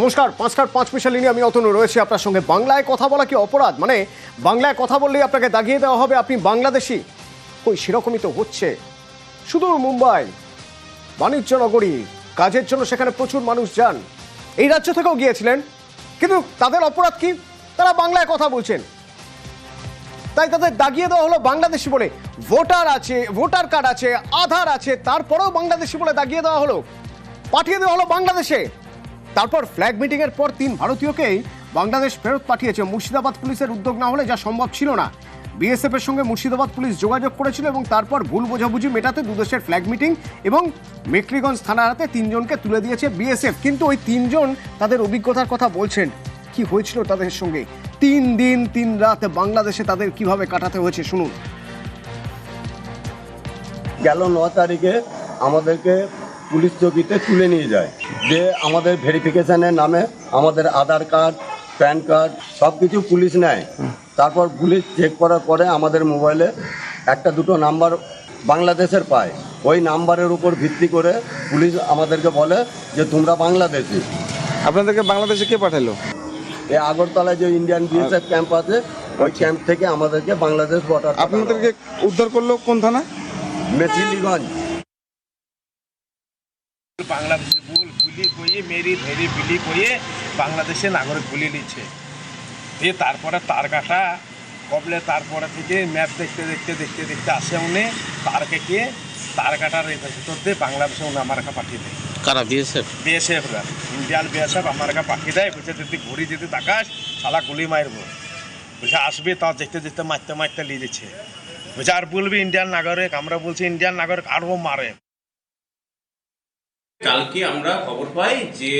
নমস্কার পাঁচটার পাঁচ পয়সা লিনে আমি অতনু রয়েছে আপনার সঙ্গে। বাংলায় কথা বলা কি অপরাধ? মানে বাংলায় কথা বললেই আপনাকে দাগিয়ে দেওয়া হবে, আপনি বাংলাদেশি? ওই সেরকমই তো হচ্ছে। সুদূর মুম্বাই, বাণিজ্য নগরী, কাজের জন্য সেখানে প্রচুর মানুষ যান। এই রাজ্য থেকেও গিয়েছিলেন। কিন্তু তাদের অপরাধ কি? তারা বাংলায় কথা বলছেন। তাই তাদের দাগিয়ে দেওয়া হলো বাংলাদেশি বলে। ভোটার আছে, ভোটার কার্ড আছে, আধার আছে, তারপরেও বাংলাদেশি বলে দাগিয়ে দেওয়া হলো। পাঠিয়ে দেওয়া হলো বাংলাদেশে। তারপর ফ্ল্যাগ মিটিং এর পর তিন ভারতীয়কেই বাংলাদেশ ফেরত পাঠিয়েছে। মুর্শিদাবাদ পুলিশের উদ্যোগ না হলে যা সম্ভব ছিল না। বিএসএফ এর সঙ্গে মুর্শিদাবাদ পুলিশ যোগাযোগ করেছিল এবং তারপর ভুল বোঝাবুঝি মেটাতে দুদেশের ফ্ল্যাগ মিটিং এবং মেকলিগঞ্জ থানার হাতে তিনজনকে তুলে দিয়েছে বিএসএফ কিন্তু ওই তিনজন তাদের অভিজ্ঞতার কথা বলছেন। কি হয়েছিল তাদের সঙ্গে? তিন দিন, তিন রাত বাংলাদেশে তাদের কীভাবে কাটাতে হয়েছে শুনুন। গেল ন তারিখে আমাদেরকে পুলিশ চৌকিতে তুলে নিয়ে যায়। যে আমাদের ভেরিফিকেশনের নামে আমাদের আধার কার্ড প্যান কার্ড সব কিছু পুলিশ নেয়। তারপর পুলিশ চেক করার পরে আমাদের মোবাইলে একটা দুটো নাম্বার বাংলাদেশের পায়। ওই নাম্বারের উপর ভিত্তি করে পুলিশ আমাদেরকে বলে যে তোমরা বাংলাদেশি। আপনাদেরকে বাংলাদেশে কে পাঠালো? এই আগরতলায় যে ইন্ডিয়ান বিএসএফ ক্যাম্প আছে ওই ক্যাম্প থেকে আমাদেরকে বাংলাদেশ বর্ডার আপনাদেরকে উদ্ধার করল কোন থানা মেথিলিগঞ্জ। বাংলাদেশে ভুল গুলি কইয়ে মেরি ধরে বিলি কইয়ে বাংলাদেশে নাগরিক গুলি নিচ্ছে। দিয়ে তারপরে তার কাটা কবলে তারপরে থেকে ম্যাপ দেখতে দেখতে দেখতে দেখতে আসে উনি তার কেটে তার কাটার এই ভিতর দিয়ে বাংলাদেশে উনি আমার কাছে পাঠিয়ে দেয়। কারা? বিএসএফ বিএসএফ রা। ইন্ডিয়ান বিএসএফ আমার কাছে পাঠিয়ে দেয় বলছে যদি ঘুরি যদি তাকাস শালা গুলি মারবো। বলছে আসবে তা? দেখতে দেখতে মারতে মারতে নিয়ে দিচ্ছে। বলছে আর বলবি ইন্ডিয়ান নাগরিক আমরা বলছি ইন্ডিয়ান নাগরিক আরও মারে। কালকে আমরা খবর পাই যে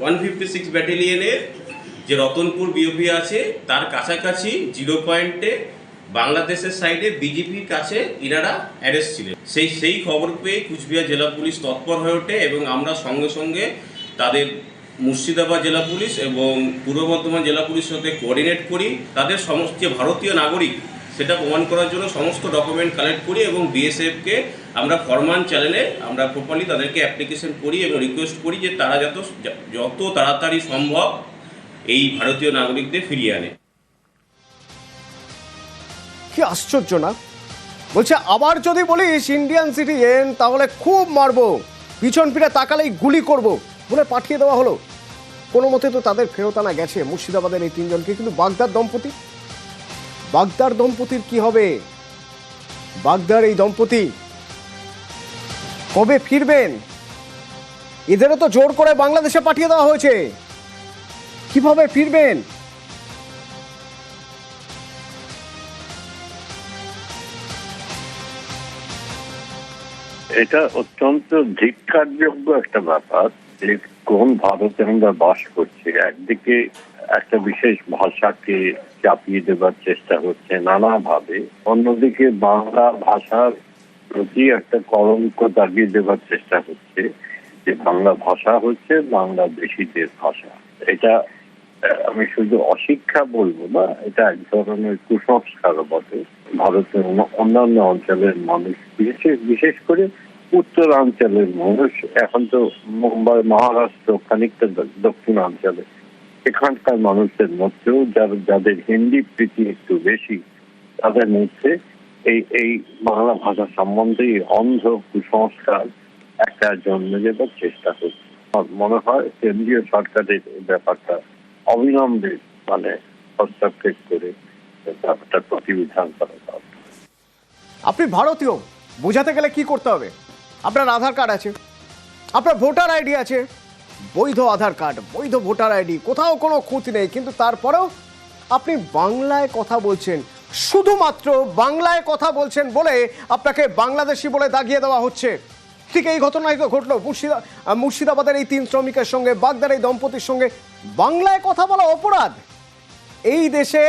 ওয়ান ফিফটি সিক্স ব্যাটালিয়নের যে রতনপুর বিওপি আছে, তার কাছাকাছি জিরো পয়েন্টে বাংলাদেশের সাইডে বিজেপির কাছে ইনারা অ্যারেস্ট ছিলেন। সেই সেই খবর পেয়ে কুচবিহার জেলা পুলিশ তৎপর হয়ে ওঠে এবং আমরা সঙ্গে সঙ্গে তাদের মুর্শিদাবাদ জেলা পুলিশ এবং পূর্ব বর্ধমান জেলা পুলিশের সাথে কোঅর্ডিনেট করি। তাদের সমস্ত ভারতীয় নাগরিক সেটা প্রমাণ করার জন্য সমস্ত ডকুমেন্ট কালেক্ট করি এবং বিএসএফকে আমরা ফরমান চ্যানেলে আমরা প্রপারলি তাদেরকে অ্যাপ্লিকেশন করি এবং রিকোয়েস্ট করি যে তারা যত যত তাড়াতাড়ি সম্ভব এই ভারতীয় নাগরিকদের ফিরিয়ে আনে। কি আশ্চর্য না? বলছে, আবার যদি বলিস ইন্ডিয়ান সিটিজেন তাহলে খুব মারবো। পিছন ফিরে তাকালেই গুলি করব। বলে পাঠিয়ে দেওয়া হলো। কোনো মতে তো তাদের ফেরত আনা গেছে। মুর্শিদাবাদের এই তিনজনকে, কিন্তু বাগদার দম্পতি বাগদার দম্পতির কি হবে? বাগদার এই দম্পতি কবে ফিরবেন? এদেরও তো জোর করে বাংলাদেশে পাঠিয়ে দেওয়া হয়েছে। কীভাবে ফিরবেন? এটা অত্যন্ত ধিক্কারযোগ্য একটা ব্যাপার যে কোন ভারতে আমরা বাস করছি। একদিকে একটা বিশেষ ভাষাকে চাপিয়ে দেবার চেষ্টা হচ্ছে নানাভাবে। অন্যদিকে বাংলা ভাষার প্রতি একটা কলঙ্ক দাগিয়ে দেবার চেষ্টা হচ্ছে যে বাংলা ভাষা হচ্ছে বাংলাদেশিদের ভাষা। এটা আমি শুধু অশিক্ষা বলব না, এটা এক ধরনের কুসংস্কার বটে। ভারতের অন্যান্য অঞ্চলের মানুষ, বিশেষ বিশেষ করে উত্তরাঞ্চলের মানুষ, এখন তো মুম্বাই, মহারাষ্ট্র, খানিকটা দক্ষিণাঞ্চলে এখানকার মানুষের মধ্যেও যারা যাদের হিন্দি প্রীতি একটু বেশি, তাদের মধ্যে এই এই বাংলা ভাষা সম্বন্ধে অন্ধ কুসংস্কার একটা জন্মে যেবার চেষ্টা করছে। মনে হয় কেন্দ্রীয় সরকারের ব্যাপারটা অবিলম্বে মানে হস্তক্ষেপ করে ব্যাপারটা প্রতিবিধান করা দরকার। আপনি ভারতীয়, বোঝাতে গেলে কি করতে হবে? আপনার আধার কার্ড আছে, আপনার ভোটার আইডি আছে বৈধ আধার কার্ড, বৈধ ভোটার আইডি, কোথাও কোনো খুঁত নেই, কিন্তু তারপরেও আপনি বাংলায় কথা বলছেন। শুধুমাত্র বাংলায় কথা বলছেন বলে আপনাকে বাংলাদেশি বলে দাগিয়ে দেওয়া হচ্ছে। ঠিক এই ঘটনাই তো ঘটলো। মুর্শিদা, মুর্শিদাবাদের এই তিন শ্রমিকের সঙ্গে, বাগদার এই দম্পতির সঙ্গে। বাংলায় কথা বলা অপরাধ? এই দেশে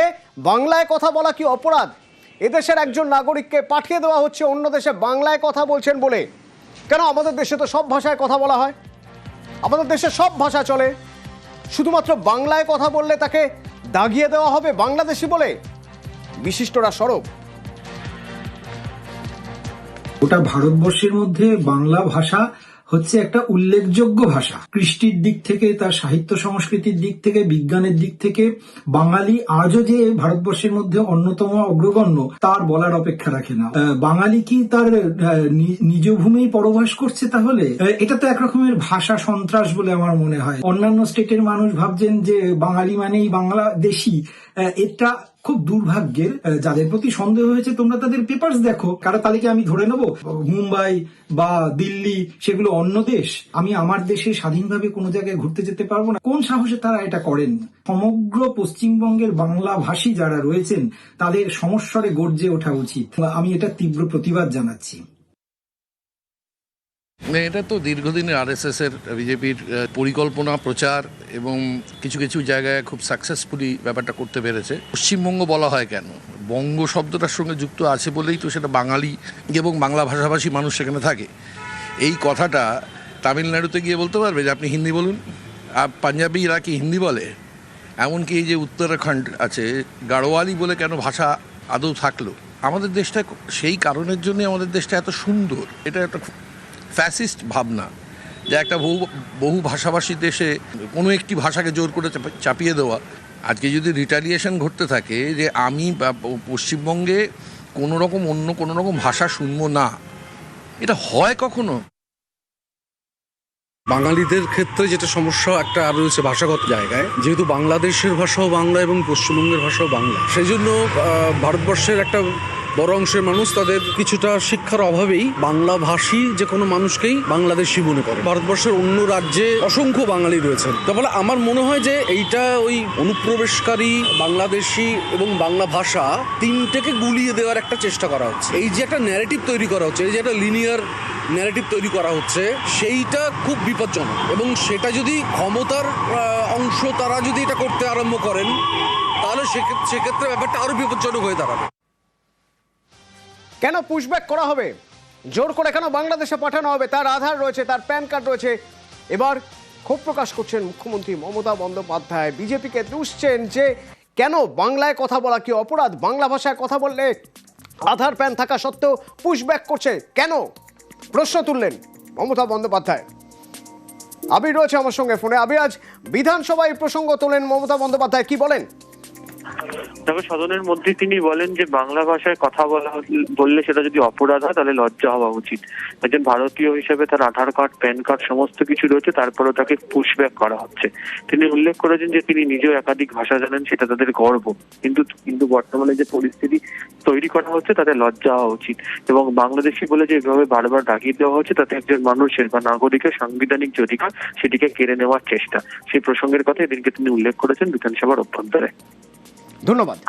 বাংলায় কথা বলা কি অপরাধ? এদেশের একজন নাগরিককে পাঠিয়ে দেওয়া হচ্ছে, অন্য দেশে বাংলায় কথা বলছেন বলে। কেন আমাদের দেশে তো সব ভাষায় কথা বলা হয়? আমাদের দেশে সব ভাষা চলে। শুধুমাত্র বাংলায় কথা বললে তাকে দাগিয়ে দেওয়া হবে বাংলাদেশি বলে। বিশিষ্টরা সরব। গোটা ভারতবর্ষের মধ্যে বাংলা ভাষা হচ্ছে একটা উল্লেখযোগ্য ভাষা। কৃষ্টির দিক থেকে, তার সাহিত্য সংস্কৃতির দিক থেকে, বিজ্ঞানের দিক থেকে, বাঙালি আজও যে ভারতবর্ষের মধ্যে অন্যতম অগ্রগণ্য, তার বলার অপেক্ষা রাখে না। বাঙালি কি তার নিজ ভূমি পরবাস করছে তাহলে? এটা তো একরকমের ভাষা সন্ত্রাস বলে আমার মনে হয়। অন্যান্য স্টেটের মানুষ ভাবছেন যে বাঙালি মানেই বাংলাদেশি। এটা খুব দুর্ভাগ্যের যাদের প্রতি সন্দেহ হয়েছে, তোমরা তাদের পেপার্স দেখো, কারও তালিকা আমি ধরে নেব? মুম্বাই বা দিল্লি, সেগুলো অন্য দেশ। আমি আমার দেশে স্বাধীনভাবে কোনো জায়গায় ঘুরতে যেতে পারব না। কোন সাহসে তারা এটা করেন? সমগ্র পশ্চিমবঙ্গের বাংলা ভাষী যারা রয়েছেন, তাদের সমস্যারে গর্জে ওঠা উচিত। আমি এটা তীব্র প্রতিবাদ জানাচ্ছি। না, এটা তো দীর্ঘদিনের আরএসএস এর বিজেপির পরিকল্পনা প্রচার এবং কিছু কিছু জায়গায় খুব সাকসেসফুলি ব্যাপারটা করতে পেরেছে। পশ্চিমবঙ্গ বলা হয় কেন? বঙ্গ শব্দটার সঙ্গে যুক্ত আছে বলেই তো সেটা বাঙালি এবং বাংলা ভাষাভাষী মানুষ সেখানে থাকে। এই কথাটা তামিলনাড়ুতে গিয়ে বলতে পারবে যে আপনি হিন্দি বলুন। আর পাঞ্জাবিরা কি হিন্দি বলে। এমনকি এই যে উত্তরাখণ্ড আছে গাড়োয়ালি বলে কেন ভাষা আদৌ থাকল? আমাদের দেশটা সেই কারণের জন্য আমাদের দেশটা এত সুন্দর। এটা একটা ফ্যাসিস্ট ভাবনা, যে একটা বহু বহু ভাষাভাষী দেশে কোনো একটি ভাষাকে জোর করে চাপা- চাপিয়ে দেওয়া। আজকে যদি রিটালিয়েশন ঘটতে থাকে, যে আমি পশ্চিমবঙ্গে কোনো রকম অন্য কোনো রকম ভাষা শুনব না, এটা হয় কখনো? বাঙালিদের ক্ষেত্রে যেটা সমস্যা, একটা আর রয়েছে ভাষাগত জায়গায়। যেহেতু বাংলাদেশের ভাষাও বাংলা এবং পশ্চিমবঙ্গের ভাষাও বাংলা সেই জন্য ভারতবর্ষের একটা বড় অংশের মানুষ তাদের কিছুটা শিক্ষার অভাবেই বাংলা ভাষী যে কোনো মানুষকেই বাংলাদেশি মনে করে। ভারতবর্ষের অন্য রাজ্যে অসংখ্য বাঙালি রয়েছেন। তার ফলে আমার মনে হয় যে এইটা ওই অনুপ্রবেশকারী বাংলাদেশি এবং বাংলা ভাষা তিনটেকে গুলিয়ে দেওয়ার একটা চেষ্টা করা হচ্ছে। এই যে একটা ন্যারেটিভ তৈরি করা হচ্ছে, এই যে একটা লিনিয়ার ন্যারেটিভ তৈরি করা হচ্ছে, সেইটা খুব বিপজ্জনক। এবং সেটা যদি ক্ষমতার অংশ তারা যদি এটা করতে আরম্ভ করেন, তাহলে সেক্ষেত্রে ব্যাপারটা আরও বিপজ্জনক হয়ে দাঁড়াবে। কেন পুশব্যাক করা হবে? জোর করে কেন বাংলাদেশে পাঠানো হবে? তার আধার রয়েছে, তার প্যান কার্ড রয়েছে। এবার ক্ষোভ প্রকাশ করছেন মুখ্যমন্ত্রী মমতা বন্দ্যোপাধ্যায়। বিজেপিকে দুষছেন যে কেন বাংলায় কথা বলা কি অপরাধ? বাংলা ভাষায় কথা বললে আধার প্যান থাকা সত্ত্বেও পুশব্যাক করছে কেন? প্রশ্ন তুললেন মমতা বন্দ্যোপাধ্যায়। আবির রয়েছে আমার সঙ্গে ফোনে। আবির, আজ বিধানসভায় প্রসঙ্গ তোলেন মমতা বন্দ্যোপাধ্যায়। কি বলেন? তবে সদনের মধ্যে তিনি বলেন যে বাংলা ভাষায় কথা বলা, বললে সেটা যদি অপরাধ হয়, তাহলে লজ্জা হওয়া উচিত। একজন ভারতীয় হিসেবে তার আধার কার্ড, প্যান কার্ড, সমস্ত কিছু রয়েছে, তারপরেও তাকে পুশব্যাক করা হচ্ছে। তিনি উল্লেখ করেছেন যে তিনি নিজেও একাধিক ভাষা জানেন, সেটা তাদের গর্ব। কিন্তু কিন্তু বর্তমানে যে পরিস্থিতি তৈরি করা হচ্ছে, তাতে লজ্জা হওয়া উচিত। এবং বাংলাদেশি বলে যে এভাবে বারবার ডাকিয়ে দেওয়া হচ্ছে, তাতে একজন মানুষের বা নাগরিকের সাংবিধানিক যে অধিকার, সেটিকে কেড়ে নেওয়ার চেষ্টা। সেই প্রসঙ্গের কথা এদিনকে তিনি উল্লেখ করেছেন বিধানসভার অভ্যন্তরে। ধন্যবাদ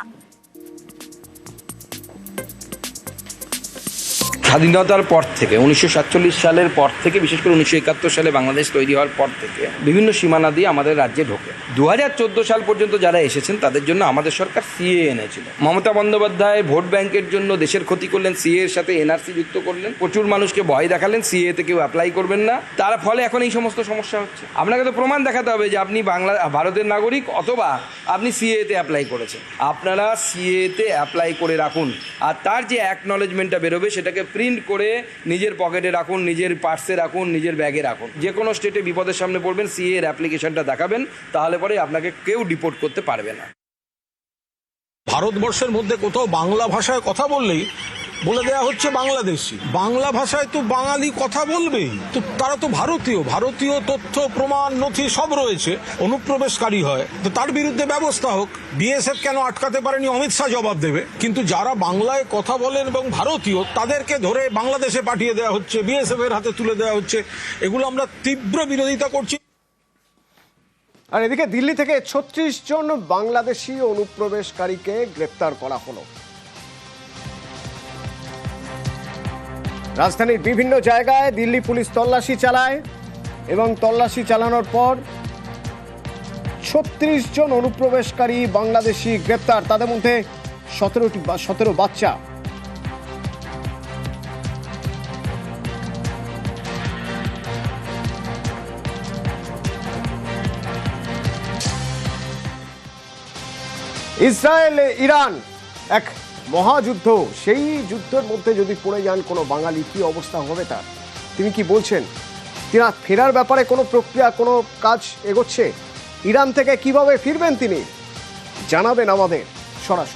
স্বাধীনতার পর থেকে, উনিশশো সাতচল্লিশ সালের পর থেকে, বিশেষ করে উনিশশো একাত্তর সালে বাংলাদেশ তৈরি হওয়ার পর থেকে, বিভিন্ন সীমানা দিয়ে আমাদের রাজ্যে ঢোকে। দু হাজার চোদ্দ সাল পর্যন্ত যারা এসেছেন, তাদের জন্য আমাদের সরকার সিএ এনেছিল। মমতা বন্দ্যোপাধ্যায় ভোট ব্যাংকের জন্য দেশের ক্ষতি করলেন, সিএ এর সাথে এনআরসি যুক্ত করলেন, প্রচুর মানুষকে ভয় দেখালেন, সিএ তে কেউ অ্যাপ্লাই করবেন না। তার ফলে এখন এই সমস্ত সমস্যা হচ্ছে। আপনাকে তো প্রমাণ দেখাতে হবে যে আপনি বাংলা, ভারতের নাগরিক অথবা আপনি সিএ তে অ্যাপ্লাই করেছেন। আপনারা সিএ তে অ্যাপ্লাই করে রাখুন। আর তার যে অ্যাকনলেজমেন্টটা বেরোবে, সেটাকে প্রিন্ট করে নিজের পকেটে রাখুন, নিজের পার্সে রাখুন, নিজের ব্যাগে রাখুন। যে কোনো স্টেটে বিপদের সামনে পড়বেন সিএ এর অ্যাপ্লিকেশনটা দেখাবেন, তাহলে পরে আপনাকে কেউ ডিপোর্ট করতে পারবে না। ভারতবর্ষের মধ্যে কোথাও বাংলা ভাষায় কথা বললেই বলে দেওয়া হচ্ছে বাংলাদেশি। বাংলা ভাষায় তো বাঙালি কথা বলবেই। তো তারা তো ভারতীয়। ভারতীয় তথ্য, প্রমাণ, নথি সব রয়েছে। অনুপ্রবেশকারী হয়। তো তার বিরুদ্ধে ব্যবস্থা হোক। বিএসএফ কেন আটকাতে পারেনি? অমিত শাহ জবাব দেবে। কিন্তু যারা বাংলায় কথা বলেন এবং ভারতীয়, তাদেরকে ধরে বাংলাদেশে পাঠিয়ে দেওয়া হচ্ছে বিএসএফ এর হাতে তুলে দেওয়া হচ্ছে। এগুলো আমরা তীব্র বিরোধিতা করছি। আর এদিকে দিল্লি থেকে ছত্রিশ জন বাংলাদেশি অনুপ্রবেশকারীকে গ্রেপ্তার করা হলো। রাজধানীর বিভিন্ন জায়গায় দিল্লি পুলিশ তল্লাশি চালায় এবং তল্লাশি চালানোর পর ছত্রিশ জন অনুপ্রবেশকারী বাংলাদেশি গ্রেপ্তার। তাদের মধ্যে সতেরোটি সতেরো বাচ্চা। ইসরায়েল ইরান এক মহাযুদ্ধ, সেই যুদ্ধের মধ্যে যদি পড়ে যান কোনো বাঙালি, কি অবস্থা হবে তার? তিনি কি বলছেন? তিনি ফেরার ব্যাপারে কোনো প্রক্রিয়া, কোনো কাজ এগোচ্ছে? ইরান থেকে কীভাবে ফিরবেন তিনি? জানাবেন আমাদের সরাসরি।